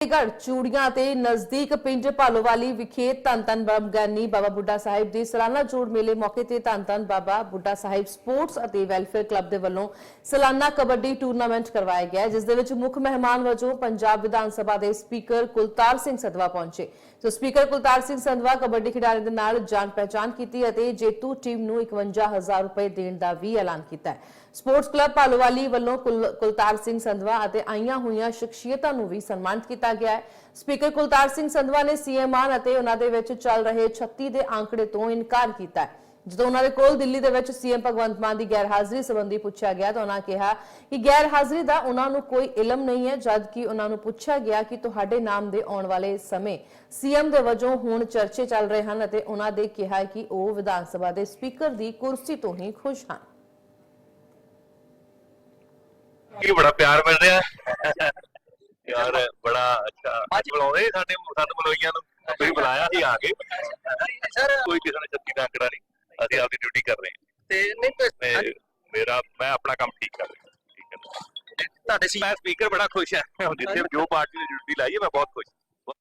ਗੜ ਚੂੜੀਆਂ ਤੇ ਨਜ਼ਦੀਕ ਪਿੰਡ ਭਾਲੋਵਾਲੀ ਵਿਖੇ ਧੰਨ ਧੰਨ ਬਾਬਾ ਬਾਬਾ ਬੁੱਢਾ ਸਾਹਿਬ ਦੇ ਸਾਲਾਨਾ ਜੋੜ ਮੇਲੇ ਮੌਕੇ ਤੇ ਧੰਨ ਧੰਨ ਬਾਬਾ ਬੁੱਢਾ ਸਾਹਿਬ ਸਪੋਰਟਸ ਅਤੇ ਵੈਲਫੇਅਰ ਕਲੱਬ ਦੇ ਵੱਲੋਂ ਸਾਲਾਨਾ ਕਬੱਡੀ ਟੂਰਨਾਮੈਂਟ ਕਰਵਾਇਆ ਗਿਆ ਜਿਸ ਦੇ ਵਿੱਚ ਮੁੱਖ ਮਹਿਮਾਨ ਵਜੋਂ ਪੰਜਾਬ ਵਿਧਾਨ ਸਭਾ ਦੇ ਸਪੀਕਰ ਕੁਲਤਾਰ ਸਿੰਘ ਸੰਧਵਾ ਪਹੁੰਚੇ। ਸੋ ਸਪੀਕਰ ਕੁਲਤਾਰ ਸਿੰਘ ਸੰਧਵਾ ਕਬੱਡੀ ਖਿਡਾਰੀ ਦੇ ਨਾਲ ਜਾਣ ਪਹਿਚਾਣ ਕੀਤੀ ਅਤੇ ਜੇਤੂ ਟੀਮ ਨੂੰ 51000 ਰੁਪਏ ਦੇਣ ਦਾ ਵੀ ਐਲਾਨ ਕੀਤਾ ਹੈ। ਸਪੋਰਟਸ ਕਲੱਬ ਭਾਲੋਵਾਲੀ ਵੱਲੋਂ ਕੁਲ- ਕੁਲਤਾਰ ਸਿੰਘ ਸੰਧਵਾ ਅਤੇ ਆਈਆਂ ਹੋਈਆਂ ਸ਼ਖਸੀਅਤਾਂ ਨੂੰ ਵੀ ਸਨਮਾਨਿਤ ਕੀਤਾ ਗਿਆ ਹੈ। ਸਪੀਕਰ ਕੁਲਤਾਰ ਸਿੰਘ ਸੰਧਵਾ ਨੇ ਸੀਐਮ ਮਾਨ ਅਤੇ ਉਹਨਾਂ ਦੇ ਵਿੱਚ ਚੱਲ ਰਹੇ 36 ਦੇ ਆંકੜੇ ਤੋਂ ਇਨਕਾਰ ਕੀਤਾ ਹੈ। ਜਦੋਂ ਉਹਨਾਂ ਦੇ ਕੋਲ ਦਿੱਲੀ ਦੇ ਵਿੱਚ ਸੀਐਮ ਭਗਵੰਤ ਮਾਨ ਦੀ ਗੈਰ ਹਾਜ਼ਰੀ ਸੰਬੰਧੀ ਪੁੱਛਿਆ ਗਿਆ ਤਾਂ ਉਹਨਾਂ ਕਿਹਾ ਕਿ ਗੈਰ ਹਾਜ਼ਰੀ ਦਾ ਉਹਨਾਂ ਨੂੰ ਕੋਈ ਇਲਮ ਨਹੀਂ ਹੈ ਜਦ ਕਿ ਉਹਨਾਂ ਨੂੰ ਪੁੱਛਿਆ ਗਿਆ ਕਿ ਤੁਹਾਡੇ ਨਾਮ ਦੇ ਆਉਣ ਵਾਲੇ ਸਮੇਂ ਸੀਐਮ ਦੇ ਵਜੋਂ ਹੁਣ ਚਰਚੇ ਚੱਲ ਰਹੇ ਹਨ ਅਤੇ ਉਹਨਾਂ ਦੇ ਕਿਹਾ ਕਿ ਉਹ ਵਿਧਾਨ ਸਭਾ ਦੇ ਸਪੀਕਰ ਦੀ ਕੁਰਸੀ ਤੋਂ ਹੀ ਖੁਸ਼ ਹਨ। ਕੀ ਬੜਾ ਪਿਆਰ ਮਿਲ ਰਿਹਾ ਹੈ। ਯਾਰ ਅੱਜ ਬੁਲਾਉਂਦੇ ਸਾਡੇ ਸਾਨੂੰ ਬੁਲਾਈਆਂ ਨੂੰ। ਤੁਸੀਂ ਬੁਲਾਇਆ ਸੀ ਆ ਕੇ। ਸਰ ਕੋਈ ਕਿਸੇ ਨੇ ਛੱਤੀ ਦਾ ਅੰਕੜਾ ਨਹੀਂ ਅਸੀਂ ਆਪਦੀ ਡਿਊਟੀ ਕਰ ਰਹੇ ਤੇ ਨਹੀਂ ਹਾਂ ਤੇ ਮੇਰਾ ਮੈਂ ਆਪਣਾ ਕੰਮ ਠੀਕ ਕਰ ਰਿਹਾ। ਠੀਕ ਹੈ ਤੁਹਾਡੇ ਸੀ ਮੈਂ ਸਪੀਕਰ ਬੜਾ ਖੁਸ਼ ਹਾਂ। ਜਿੱਥੇ ਜੋ ਪਾਰਟੀ ਨੇ ਡਿਊਟੀ ਲਾਈ ਹੈ ਮੈਂ ਬਹੁਤ ਖੁਸ਼